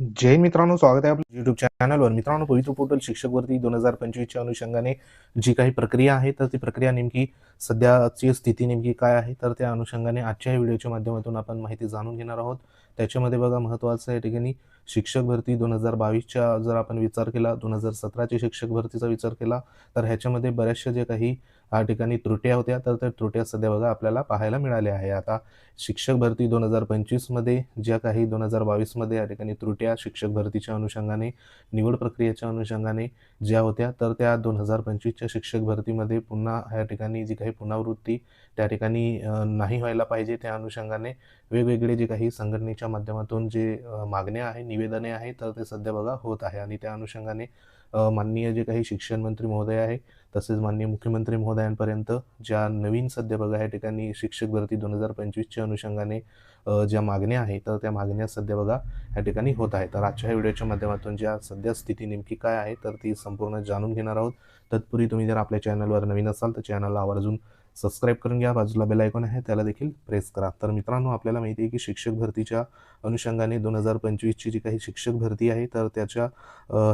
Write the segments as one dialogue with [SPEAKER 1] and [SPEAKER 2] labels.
[SPEAKER 1] जय मित्रांनो स्वागत आहे आपल्या युट्यूब चॅनलवर मित्रांनो पवित्र पोर्टल शिक्षक भरती दोन हजार पंचवीसच्या अनुषंगाने जी काही प्रक्रिया आहे तर ती प्रक्रिया नेमकी सध्याची स्थिती नेमकी काय आहे तर त्या अनुषंगाने आजच्या व्हिडिओच्या माध्यमातून आपण माहिती जाणून घेणार आहोत. त्याच्यामध्ये बघा महत्त्वाचं या ठिकाणी शिक्षक भरती दोन हजार बावीसच्या जर आपण विचार केला दोन हजार सतराची शिक्षक भरतीचा विचार केला तर ह्याच्यामध्ये बऱ्याचशा जे काही या ठिकाणी त्रुट्या होत्या. तर त्या त्रुट्या सध्या बघा आपल्याला पाहायला मिळाल्या आहे. आता शिक्षक भरती दोन हजार पंचवीसमध्ये ज्या काही दोन हजार बावीसमध्ये या ठिकाणी त्रुट्या शिक्षक भरतीच्या अनुषंगाने निवड प्रक्रियेच्या अनुषंगाने ज्या होत्या तर त्या दोन हजार पंचवीसच्या शिक्षक भरतीमध्ये पुन्हा या ठिकाणी जी काही पुनरावृत्ती त्या ठिकाणी नाही व्हायला पाहिजे त्या अनुषंगाने वेगवेगळे जे काही संघटनेच्या माध्यमातून जे मागण्या आहे निवेदने आहे तर ते सध्या बघा होत आहे. आणि त्या अनुषंगाने माननीय जे काही शिक्षण मंत्री महोदय आहे तसेच माननीय मुख्यमंत्री महोदयांपर्यंत ज्या नवीन सध्या बघा या ठिकाणी शिक्षक भरती दोन हजार पंचवीसच्या अनुषंगाने ज्या मागण्या आहे तर त्या मागण्या सध्या बघा या ठिकाणी होत आहेत. तर आजच्या व्हिडिओच्या माध्यमातून ज्या सध्या स्थिती नेमकी काय आहे तर ती संपूर्ण जाणून घेणार आहोत. तत्पूर्वी तुम्ही जर आपल्या चॅनलवर नवीन असाल तर चॅनलला आवर्जून सबस्क्राईब करून घ्या. बाजूला बेल आयकॉन आहे त्याला देखील प्रेस करा. तर मित्रांनो आपल्याला माहिती आहे की शिक्षक भरतीच्या अनुषंगाने दोन हजार पंचवीसची जी काही शिक्षक भरती आहे तर त्याच्या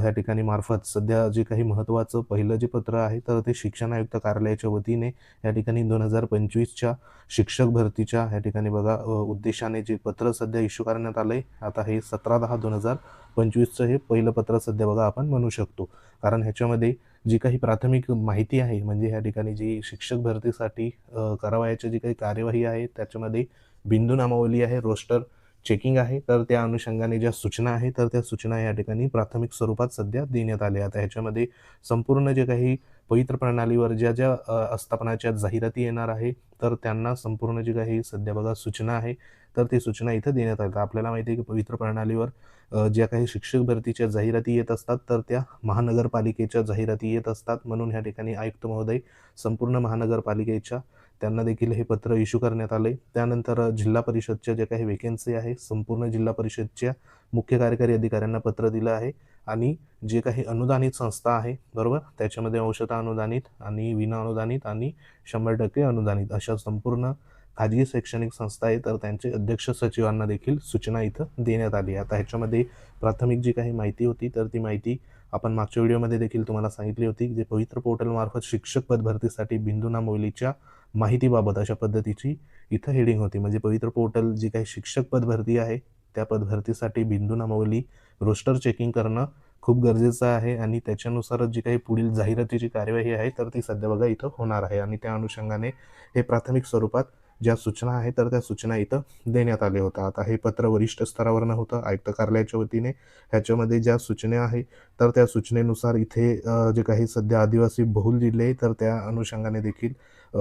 [SPEAKER 1] ह्या ठिकाणी मार्फत सध्या जे काही महत्त्वाचं पहिलं जे पत्र आहे तर ते शिक्षण आयुक्त कार्यालयाच्या वतीने या ठिकाणी दोन हजार पंचवीसच्या शिक्षक भरतीच्या ह्या ठिकाणी बघा उद्देशाने जे पत्र सध्या इश्यू करण्यात आलं आहे आता हे सतरा दहा दोन हजार पंचवीसचं हे पहिलं पत्र सध्या बघा आपण म्हणू शकतो. कारण ह्याच्यामध्ये जी काही प्राथमिक माहिती आहे म्हणजे ह्या ठिकाणी जी शिक्षक भरतीसाठी करावयाची जी काही कार्यवाही आहे त्याच्यामध्ये बिंदू नामावली आहे रोस्टर चेकिंग आहे. तर त्या अनुषंगाने ज्या सूचना आहे तर त्या सूचना या ठिकाणी प्राथमिक स्वरूपात सध्या देण्यात आल्या आता ह्याच्यामध्ये संपूर्ण जे काही पवित्र प्रणालीवर ज्या ज्या आस्थापनाच्या जाहिराती येणार आहे तर त्यांना संपूर्ण जी काही सध्या बघा सूचना आहे तर ती सूचना इथं देण्यात आल्या. आपल्याला माहिती आहे की पवित्र प्रणालीवर ज्या काही शिक्षक भरतीच्या जाहिराती येत असतात तर त्या महानगरपालिकेच्या जाहिराती येत असतात. म्हणून ह्या ठिकाणी आयुक्त महोदय संपूर्ण महानगरपालिकेच्या त्यांना देखील हे पत्र इश्यू करण्यात आले. त्यानंतर जिल्हा परिषदच्या ज्या काही वेकेन्सी आहे संपूर्ण जिल्हा परिषदच्या मुख्य कार्यकारी अधिकाऱ्यांना पत्र दिलं आहे आणि जे काही अनुदानित संस्था आहे बरोबर? त्याच्यामध्ये अंशतः अनुदानित आणि विना अनुदानित आणि शंभर टक्के अनुदानित अशा संपूर्ण खाजगी शैक्षणिक संस्था आहे. तर त्यांचे अध्यक्ष सचिवांना देखील सूचना इथं देण्यात आली आता ह्याच्यामध्ये प्राथमिक जी काही माहिती होती तर ती माहिती आपण मागच्या व्हिडिओमध्ये देखील तुम्हाला सांगितली होती जे पवित्र पोर्टलमार्फत शिक्षक पद भरतीसाठी बिंदू मोलीच्या माहितीबाबत अशा पद्धतीची इथं हेडिंग होती. म्हणजे पवित्र पोर्टल जी काही शिक्षक पदभरती आहे त्या पदभरतीसाठी बिंदू नामावली रोस्टर चेकिंग करणं खूप गरजेचं आहे आणि त्याच्यानुसारच जी काही पुढील जाहिरातीची कार्यवाही आहे तर ती सध्या बघा इथं होणार आहे. आणि त्या अनुषंगाने हे प्राथमिक स्वरूपात ज्या सूचना आहेत तर त्या सूचना इथं देण्यात आल्या होत्या. आता हे पत्र वरिष्ठ स्तरावरनं होतं आयुक्त कार्यालयाच्या वतीने. ह्याच्यामध्ये ज्या सूचना आहे तर त्या सूचनेनुसार इथे जे काही सध्या आदिवासी बहुल जिल्हे आहे, तर त्या अनुषंगाने देखील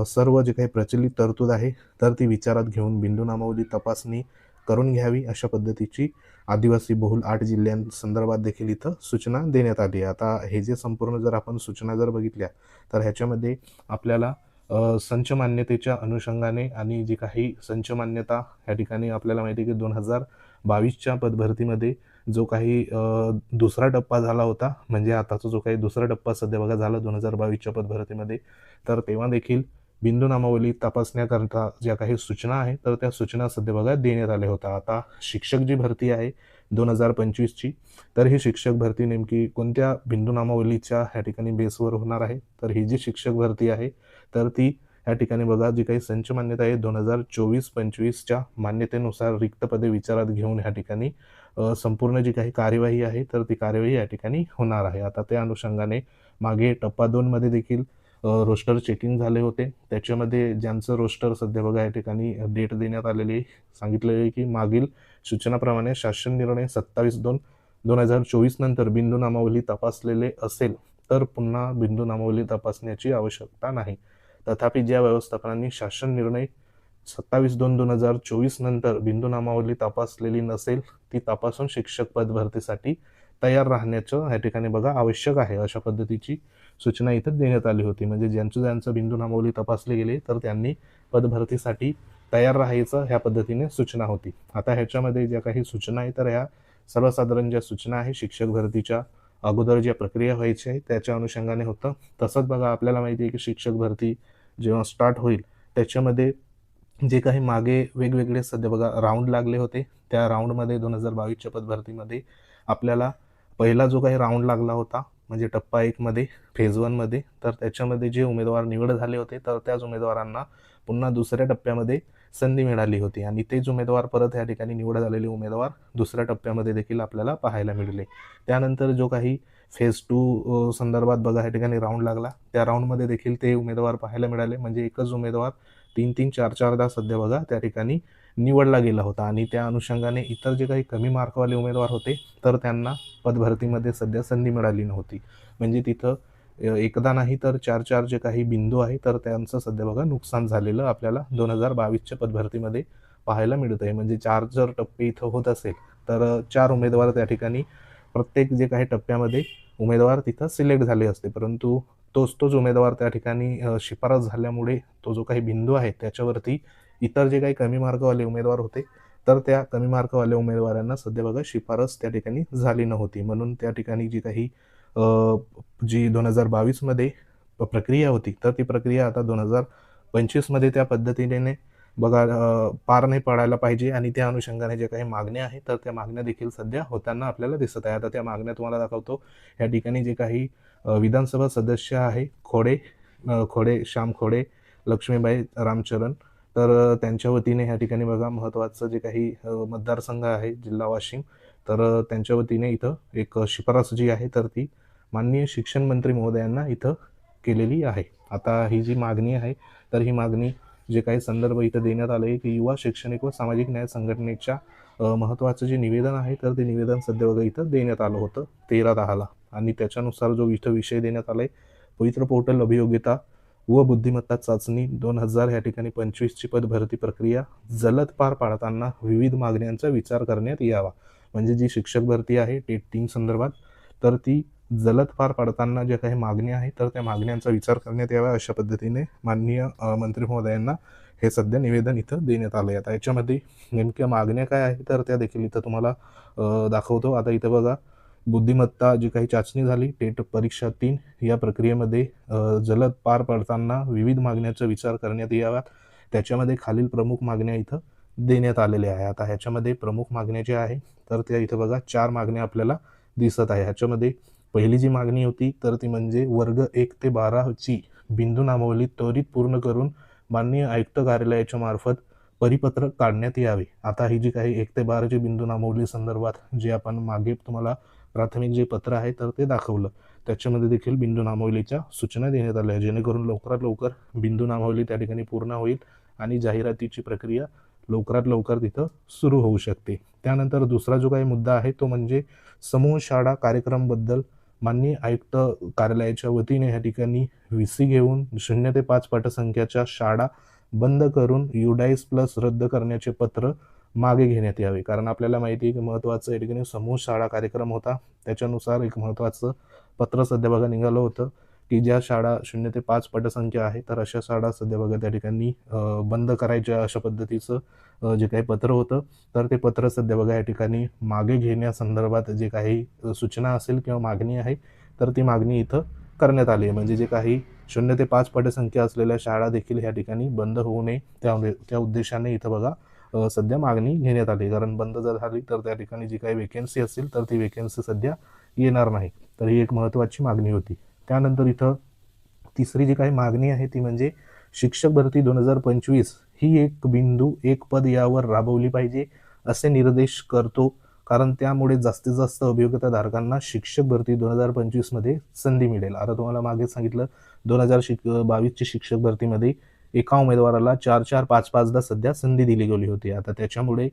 [SPEAKER 1] सर्व जे काही प्रचलित तरतूद आहे तर ती विचारात घेऊन बिंदू नामावली तपासणी करून घ्यावी अशा पद्धतीची आदिवासी बहुल आठ जिल्ह्यांसंदर्भात देखील इथं सूचना देण्यात आली आहे. आता हे जे संपूर्ण जर आपण सूचना जर बघितल्या तर ह्याच्यामध्ये आपल्याला संच मान्यतेच्या अनुषंगाने आणि जी काही संच मान्यता ह्या ठिकाणी आपल्याला माहिती आहे की दोन हजार बावीसच्या पदभरतीमध्ये जो काही दुसरा टप्पा झाला होता म्हणजे आताचा जो काही दुसरा टप्पा सध्या बघा झाला दोन हजार बावीसच्या पदभरतीमध्ये तर तेव्हा देखील बिंदू नामावली तपासण्याकरता ज्या काही सूचना आहेत तर त्या सूचना सध्या बघा देण्यात आल्या होत्या. आता शिक्षक जी भरती आहे दोन हजार पंचवीसची. तर ही शिक्षक भरती नेमकी कोणत्या बिंदू नामावलीच्या ह्या ठिकाणी बेसवर होणार आहे? तर ही जी शिक्षक भरती आहे तर ती या ठिकाणी बघा जी काही संच मान्यता आहे दोन हजार चोवीस पंचवीसच्या मान्यतेनुसार रिक्त पदे विचारात घेऊन ह्या ठिकाणी संपूर्ण जी काही कार्यवाही आहे तर ती कार्यवाही या ठिकाणी होणार आहे. आता त्या अनुषंगाने मागे टप्पा दोनमध्ये देखील रोस्टर चेकिंग झाले होते. त्याच्यामध्ये ज्यांचं रोस्टर सध्या बघा या ठिकाणी डेट देण्यात आलेली आहे सांगितलेलं आहे की मागील सूचनाप्रमाणे शासन निर्णय सत्तावीस दोन दोन हजार चोवीस नंतर बिंदू नामावली तपासलेले असेल तर पुन्हा बिंदू नामावली तपासण्याची आवश्यकता नाही. तथापि ज्या व्यवस्थापनांनी शासन निर्णय सत्तावीस दोन दोन हजार चोवीस नंतर बिंदू नामावली तपासलेली नसेल ती तपासून शिक्षक पद भरतीसाठी तयार राहण्याचं ह्या ठिकाणी बघा आवश्यक आहे अशा पद्धतीची सूचना इथं देण्यात आली होती. म्हणजे ज्यांचं ज्यांचं बिंदू नामावली तपासले गेले तर त्यांनी पदभरतीसाठी तयार राहायचं ह्या पद्धतीने सूचना होती. आता ह्याच्यामध्ये ज्या काही सूचना आहे तर ह्या सर्वसाधारण ज्या सूचना आहे शिक्षक भरतीच्या अगोदर ज्या प्रक्रिया व्हायची आहे त्याच्या अनुषंगाने होतं. तसंच बघा आपल्याला माहिती आहे की शिक्षक भरती जेव्हा स्टार्ट होईल त्याच्यामध्ये जे काही मागे वेगवेगळे सध्या बघा राऊंड लागले होते. त्या राऊंडमध्ये दोन हजार बावीसच्या पदभरतीमध्ये आपल्याला पहिला जो काही राऊंड लागला होता म्हणजे टप्पा एकमध्ये फेज वनमध्ये तर त्याच्यामध्ये जे उमेदवार निवड झाले होते तर त्याच उमेदवारांना पुन्हा दुसऱ्या टप्प्यामध्ये संधी मिळाली होती. आणि तेच उमेदवार परत या ठिकाणी निवड झालेले उमेदवार दुसऱ्या टप्प्यामध्ये देखील आपल्याला पाहायला मिळाले. त्यानंतर जो काही फेज टू संदर्भात बघा या ठिकाणी राऊंड लागला. त्या राऊंडमध्ये देखील ते उमेदवार पाहायला मिळाले. म्हणजे एकच उमेदवार तीन तीन चार चारदा सध्या बघा त्या ठिकाणी निवडला गेला होता. आणि त्या अनुषंगाने इतर जे काही कमी मार्कवाले उमेदवार होते तर त्यांना पदभरतीमध्ये सध्या संधी मिळाली नव्हती. म्हणजे तिथं एकदा नाही तर चार चार जे काही बिंदू आहे तर त्यांचं सध्या बघा नुकसान झालेलं आपल्याला दोन हजार बावीसच्या पदभरतीमध्ये पाहायला मिळत आहे म्हणजे चार जर टप्पे इथं होत असेल तर चार उमेदवार त्या ठिकाणी प्रत्येक जे काही टप्प्यामध्ये उमेदवार तिथं सिलेक्ट झाले असते. परंतु तोच तोच उमेदवार त्या ठिकाणी शिफारस झाल्यामुळे तो जो काही बिंदू आहे त्याच्यावरती इतर जे काही कमी मार्कवाले उमेदवार होते तर त्या कमी मार्कवाल्या उमेदवारांना सध्या बघा शिफारस त्या ठिकाणी झाली नव्हती. म्हणून त्या ठिकाणी जी काही जी दोन हजार बावीसमध्ये प्रक्रिया होती तर ती प्रक्रिया आता दोन हजार पंचवीसमध्ये त्या पद्धतीने बघा पार नाही पडायला पाहिजे आणि त्या अनुषंगाने ज्या काही मागण्या आहेत तर त्या मागण्या देखील सध्या होताना आपल्याला दिसत आहे आता त्या मागण्या तुम्हाला दाखवतो. या ठिकाणी जे काही विधानसभा सदस्य आहे खोडे खोडे श्याम खोडे लक्ष्मीबाई रामचरण तर त्यांच्या वतीने ह्या ठिकाणी बघा महत्त्वाचं जे काही मतदारसंघ आहे जिल्हा वाशिम तर त्यांच्या वतीने इथं एक शिफारस जी आहे तर ती माननीय शिक्षण मंत्री महोदयांना इथं केलेली आहे. आता ही जी मागणी आहे तर ही मागणी जे काही संदर्भ इथं देण्यात आले आहे की युवा शैक्षणिक व सामाजिक न्याय संघटनेच्या महत्त्वाचं जे निवेदन आहे तर ते निवेदन सध्या बघा इथं देण्यात आलं होतं तेरा दहाला. आणि त्याच्यानुसार जो इथं विषय देण्यात आला आहे पवित्र पोर्टल अभियोग्यता व बुद्धिमत्ता चाचणी दोन हजार या ठिकाणी पंचवीसची पदभरती प्रक्रिया जलद पार पाडताना विविध मागण्यांचा विचार करण्यात यावा. म्हणजे जी शिक्षक भरती आहे टेट तीन संदर्भात तर ती जलद पार पाडताना ज्या काही मागण्या आहेत तर त्या मागण्यांचा विचार करण्यात यावा अशा पद्धतीने माननीय मंत्री महोदयांना हे सध्या निवेदन इथं देण्यात आलं आहे आता याच्यामध्ये नेमक्या मागण्या काय आहेत तर त्या देखील इथं तुम्हाला दाखवतो. आता इथं बघा बुद्धिमत्ता जी काही चाचणी झाली टेट परीक्षा तीन या प्रक्रियेमध्ये जलद पार पडताना विविध मागण्याचा विचार करण्यात यावा त्याच्यामध्ये खालील प्रमुख मागण्या इथं देण्यात आलेल्या आहे आता ह्याच्यामध्ये प्रमुख मागण्या ज्या आहे तर त्या इथं बघा चार मागण्या आपल्याला दिसत आहे. ह्याच्यामध्ये पहिली जी मागणी होती तर ती म्हणजे वर्ग एक ते बाराची बिंदू नामावली त्वरित पूर्ण करून माननीय आयुक्त कार्यालयाच्या मार्फत परिपत्रक काढण्यात यावे. आता ही जी काही एक ते बाराची बिंदू नामावली संदर्भात जे आपण मागे तुम्हाला प्राथमिक जे पत्र आहे तर ते दाखवलं. त्याच्यामध्ये देखील बिंदू नामावलीच्या सूचना देण्यात आल्या. जेणेकरून लवकरात लवकर बिंदू नामावली त्या ठिकाणी पूर्ण होईल आणि जाहिरातीची प्रक्रिया लवकरात लवकर तिथं सुरू होऊ शकते. त्यानंतर दुसरा जो काही मुद्दा आहे तो म्हणजे समूह शाळा कार्यक्रमबद्दल माननीय आयुक्त कार्यालयाच्या वतीने या ठिकाणी व्ही सी घेऊन शून्य ते पाच पटसंख्याच्या शाळा बंद करून युडाईस प्लस रद्द करण्याचे पत्र मागे घेण्यात यावे. कारण आपल्याला माहिती आहे की महत्त्वाचं या ठिकाणी समूह शाळा कार्यक्रम होता. त्याच्यानुसार एक महत्त्वाचं पत्र सध्या बघा निघालं होतं की ज्या शाळा शून्य ते पाच पटसंख्या आहे तर अशा शाळा सध्या बघा त्या ठिकाणी बंद करायच्या अशा पद्धतीचं जे काही पत्र होतं तर ते पत्र सध्या बघा या ठिकाणी मागे घेण्यासंदर्भात जे काही सूचना असेल किंवा मागणी आहे तर ती मागणी इथं करण्यात आली आहे. म्हणजे जे काही शून्य ते पाच पटसंख्या असलेल्या शाळा देखील ह्या ठिकाणी बंद होऊ नये त्या त्या उद्देशाने इथं बघा सध्या मागणी घेण्यात आली. कारण बंद जर झाली तर त्या ठिकाणी जी काही वेकेन्सी असेल तर ती वेकेन्सी सध्या येणार नाही. तर ही एक महत्त्वाची मागणी होती. त्यानंतर इथं तिसरी जी काही मागणी आहे ती म्हणजे शिक्षक भरती दोन हजार पंचवीस ही एक बिंदू एक पद यावर राबवली पाहिजे असे निर्देश करतो. कारण त्यामुळे जास्तीत जास्त अभियोग्यताधारकांना शिक्षक भरती दोन हजार पंचवीसमध्ये संधी मिळेल. आता तुम्हाला मागे सांगितलं दोन हजार शिक बावीसची शिक्षक भरतीमध्ये एका उमेदवाराला चार चार पाच पाचदा सध्या संधी दिली गेली होती. आता त्याच्यामुळे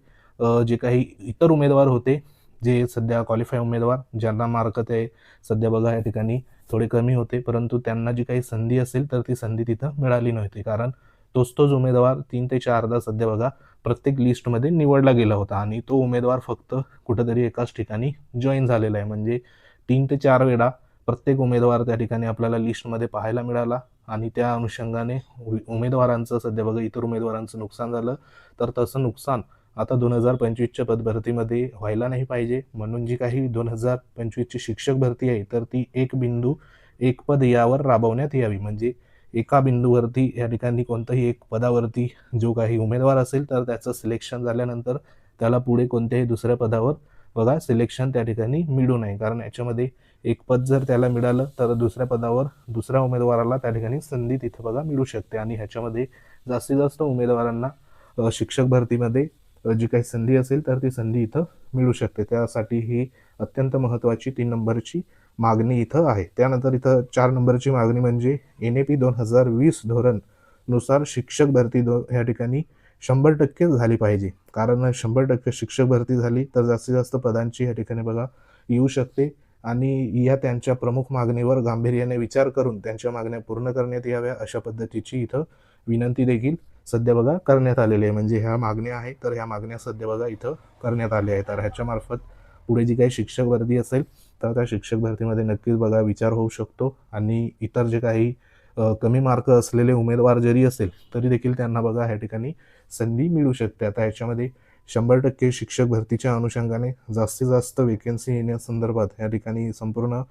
[SPEAKER 1] जे काही इतर उमेदवार होते जे सध्या क्वालिफाय उमेदवार ज्यांना मार्क ते सध्या बघा या ठिकाणी थोडे कमी होते परंतु त्यांना जी काही संधी असेल तर ती संधी तिथं मिळाली नव्हती. कारण तोच तोच उमेदवार तीन ते चारदा सध्या बघा प्रत्येक लिस्टमध्ये निवडला गेला होता आणि तो उमेदवार फक्त कुठंतरी एकाच ठिकाणी जॉईन झालेला आहे. म्हणजे तीन ते चार वेळा प्रत्येक उमेदवार त्या ठिकाणी आपल्याला लिस्टमध्ये पाहायला मिळाला. आणि त्या अनुषंगाने उ- उमेदवारांचं सध्या बघा इतर उमेदवारांचं नुकसान झालं. तर तसं नुकसान आता दोन हजार पंचवीसच्या पदभरतीमध्ये व्हायला नाही पाहिजे. म्हणून जी काही दोन हजार पंचवीसची शिक्षक भरती आहे तर ती एक बिंदू एक पद यावर राबवण्यात यावी. म्हणजे एका बिंदूवरती या ठिकाणी कोणतंही एक पदावरती जो काही उमेदवार असेल तर त्याचं सिलेक्शन झाल्यानंतर त्याला पुढे कोणत्याही दुसऱ्या पदावर बघा सिलेक्शन त्या ठिकाणी मिळू नये. कारण याच्यामध्ये एक पद जर त्याला मिळालं तर दुसऱ्या पदावर दुसऱ्या उमेदवाराला त्या ठिकाणी संधी तिथं बघा मिळू शकते. आणि ह्याच्यामध्ये जास्तीत जास्त उमेदवारांना शिक्षक भरतीमध्ये जी काही संधी असेल तर ती संधी इथं मिळू शकते. त्यासाठी ही अत्यंत महत्त्वाची तीन नंबरची मागणी इथं आहे. त्यानंतर इथं चार नंबरची मागणी म्हणजे एन ए पी दोन हजार वीस धोरणनुसार शिक्षक भरती दो या ठिकाणी शंभर टक्के झाली पाहिजे. कारण शंभर टक्के शिक्षक भरती झाली तर जास्तीत जास्त पदांची या ठिकाणी बघा येऊ शकते. आणि या त्यांच्या प्रमुख मागणीवर गांभीर्याने विचार करून त्यांच्या मागण्या पूर्ण करण्यात याव्या अशा पद्धतीची इथं विनंती देखील सध्या बघा करण्यात आलेली आहे. म्हणजे ह्या मागण्या आहेत तर ह्या मागण्या सध्या बघा इथं करण्यात आल्या आहेत. तर ह्याच्यामार्फत पुढे जी काही शिक्षक भरती असेल तर त्या शिक्षक भरतीमध्ये नक्कीच बघा विचार होऊ शकतो. आणि इतर जे काही कमी मार्क असलेले उमेदवार जरी असेल तरी देखील त्यांना बघा ह्या ठिकाणी संधी मिळू शकते. आता ह्याच्यामध्ये शंभर टक्के शिक्षक भरतीच्या अनुषंगाने जास्तीत जास्त वेकेन्सी येण्यासंदर्भात या ठिकाणी संपूर्ण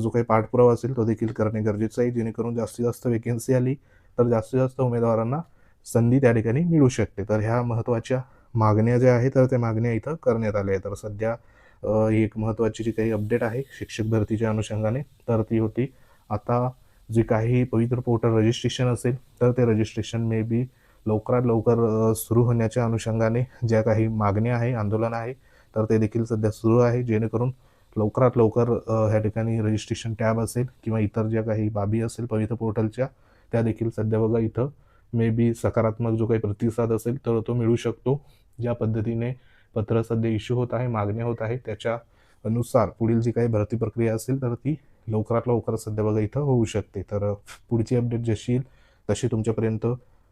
[SPEAKER 1] जो काही पाठपुरावा असेल तो देखील करणे गरजेचं आहे. जेणेकरून जास्तीत जास्त वेकेन्सी आली तर जास्तीत जास्त उमेदवारांना संधी त्या ठिकाणी मिळू शकते. तर ह्या महत्त्वाच्या मागण्या ज्या आहेत तर त्या मागण्या इथं करण्यात आल्या आहेत. तर सध्या ही एक महत्त्वाची जी काही अपडेट आहे शिक्षक भरतीच्या अनुषंगाने तर ती होती आता जे काही पवित्र पोर्टल रजिस्ट्रेशन असेल तर ते रजिस्ट्रेशन मे बी लवकरात लवकर सुरू होण्याच्या अनुषंगाने ज्या काही मागण्या आहे आंदोलन आहे तर ते देखील सध्या सुरू आहे. जेणेकरून लवकरात लवकर ह्या ठिकाणी रजिस्ट्रेशन टॅब असेल किंवा इतर ज्या काही बाबी असेल पवित्र पोर्टलच्या त्या देखील सध्या बघा इथं मे बी सकारात्मक जो काही प्रतिसाद असेल तर तो मिळू शकतो. ज्या पद्धतीने पत्र सध्या इश्यू होत आहे मागण्या होत आहे त्याच्या अनुसार पुढील जी काही भरती प्रक्रिया असेल तर ती लवकरात लवकर सध्या बघा इथं होऊ शकते. तर पुढची अपडेट जशी येईल तशी तुमच्यापर्यंत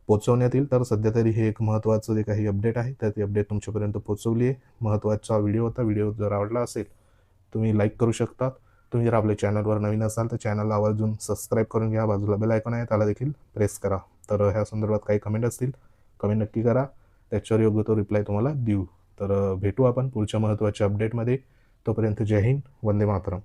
[SPEAKER 1] पोचवण्यात येईल. तर सध्या तरी हे एक महत्त्वाचं जे काही अपडेट आहे तर ती अपडेट तुमच्यापर्यंत पोचवली आहे. महत्त्वाचा व्हिडिओ होता. व्हिडिओ जर आवडला असेल तुम्ही लाईक करू शकता तुम्ही जर आपल्या चॅनलवर नवीन असाल तर चॅनलला आवर्जून सबस्क्राईब करून घ्या. बाजूला बेल आयकॉन आहे त्याला देखील प्रेस करा. तर ह्या संदर्भात काही कमेंट असतील कमेंट नक्की करा. त्याच्यावर योग्य तो रिप्लाय तुम्हाला देऊ. तर भेटू आपण पुढच्या महत्त्वाच्या अपडेटमध्ये तोपर्यंत जय हिंद. वंदे मातरम.